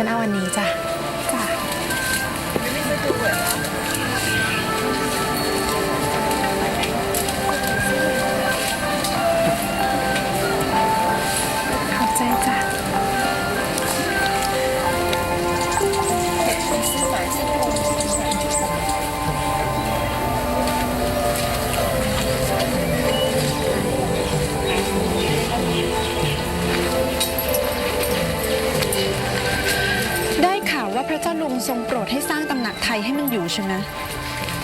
ฉันเอาวันนี้จ้ะ งทรงโปรดให้สร้างตำหนักไทยให้มันอยู่ใช่ไหม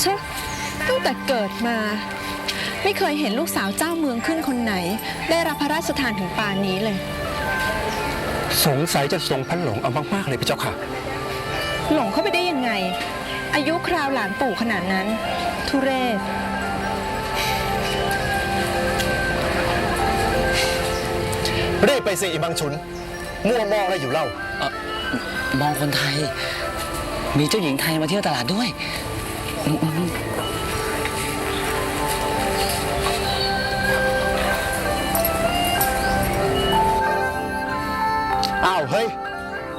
เชอตั้งแต่เกิดมา ไม่เคยเห็นลูกสาวเจ้าเมืองขึ้นคนไหน ได้รับพระราชทานถึงป่านนี้เลย สงสัยจะทรงพันหลงเอามากๆเลยพระเจ้าค่ะ หลงเข้าไปได้ยังไง อายุคราวหลานปู่ขนาดนั้น ทุเรศรีบไปสิอีบังชุน มั่วมองอะไรอยู่เล่ามองคนไทย มีเจ้าหญิงไทยมาเที่ยวตลาดด้วยอืมอืมอ้าว เฮ้ย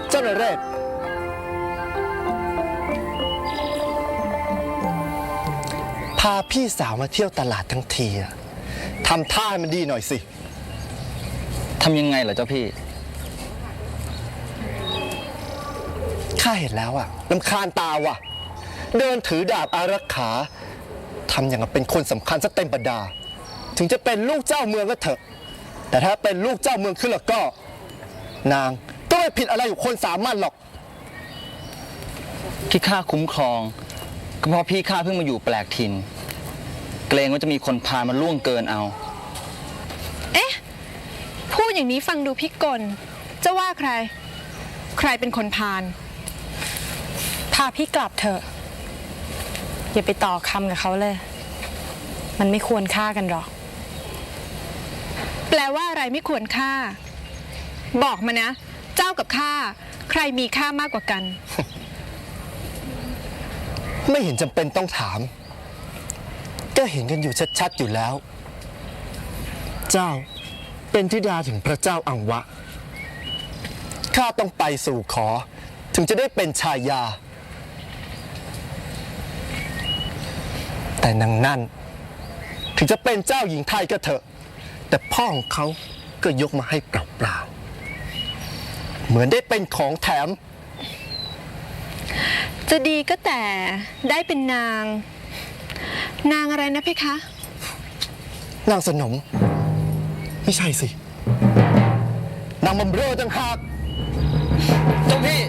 เจ้าเนเรศพาพี่สาวมาเที่ยวตลาดทั้งทีอะทำท่าให้มันดีหน่อยสิทำยังไงเหรอเจ้าพี่ ข้าเห็นแล้วอะลำคาญตาว่ะ เดินถือดาบอารักขาทำอย่างกับเป็นคนสำคัญซะเต็มประดา ถึงจะเป็นลูกเจ้าเมืองก็เถอะ แต่ถ้าเป็นลูกเจ้าเมืองขึ้นแล้วก็ นางก็ไม่ผิดอะไรอยู่คนสามัญหรอก ที่ข้าคุ้มครองก็เพราะพี่ข้าเพิ่งมาอยู่แปลกถิ่น เกรงว่าจะมีคนพามาล่วงเกินเอา เอ๊ะ พูดอย่างนี้ฟังดูพิกลจะว่าใคร ใครเป็นคนพาล พาพี่กลับเถอะ อย่าไปต่อคำกับเขาเลย มันไม่ควรฆ่ากันหรอก แปลว่าอะไรไม่ควรฆ่า บอกมานะ เจ้ากับข้าใครมีค่ามากกว่ากัน ไม่เห็นจำเป็นต้องถาม ก็เห็นกันอยู่ชัดๆอยู่แล้ว เจ้าเป็นธิดาถึงพระเจ้าอังวะ ข้าต้องไปสู่ขอ ถึงจะได้เป็นชายา แต่นางนั่น ถึงจะเป็นเจ้าหญิงไทยก็เถอะ แต่พ่อของเขาก็ยกมาให้เปล่าๆ เหมือนได้เป็นของแถม จะดีก็แต่ได้เป็นนาง นางอะไรนะเพคะ นางสนม ไม่ใช่สิ นางบำเรอต่างหากเจ้าพี่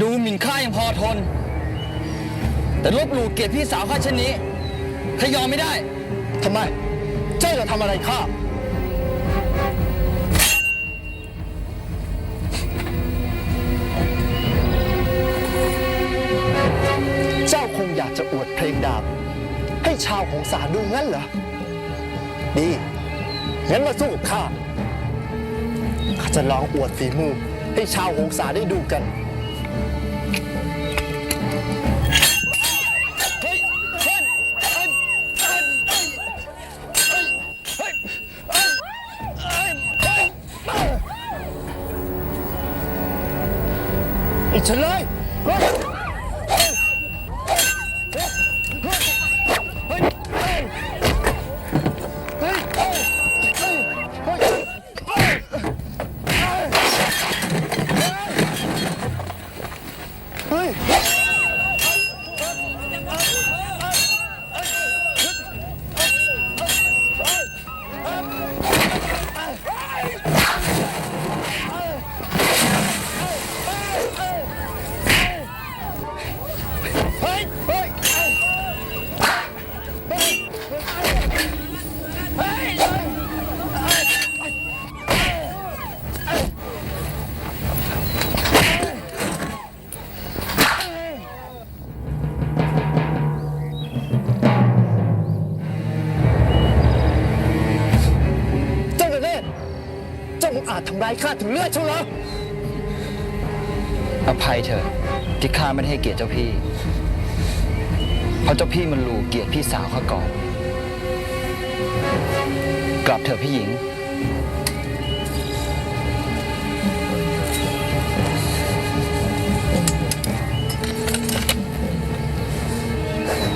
ดูหมิ่นข้ายังพอทน แต่ลบหลู่เกียรติพี่สาวข้าเช่นนี้ข้ายอมไม่ได้ ทำไม เจ้าจะทำอะไรข้า เจ้าคงอยากจะอวดเพลงดาบ ให้ชาวของสาดูงั้นเหรอ ดี งั้นมาสู้กับข้า ข้าจะลองอวดฝีมือให้ชาวหงสาได้ดูกัน อีกฉันเลย ทำร้ายข้าถึงเลือดเชียวเหรอ อภัยเถอะที่ข้าไม่ได้ให้เกียรติเจ้าพี่ เพราะเจ้าพี่มันหลู่เกียรติพี่สาวข้าก่อน กลับเถอะพี่หญิง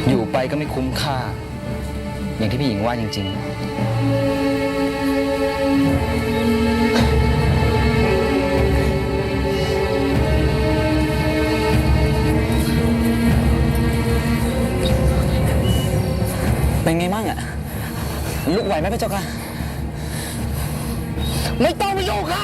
อยู่ไปก็ไม่คุ้มค่า อย่างที่พี่หญิงว่าจริง ๆ ลุกไหวไหมพระเจ้าค่ะ ไม่ต้องมายุ่งค่ะ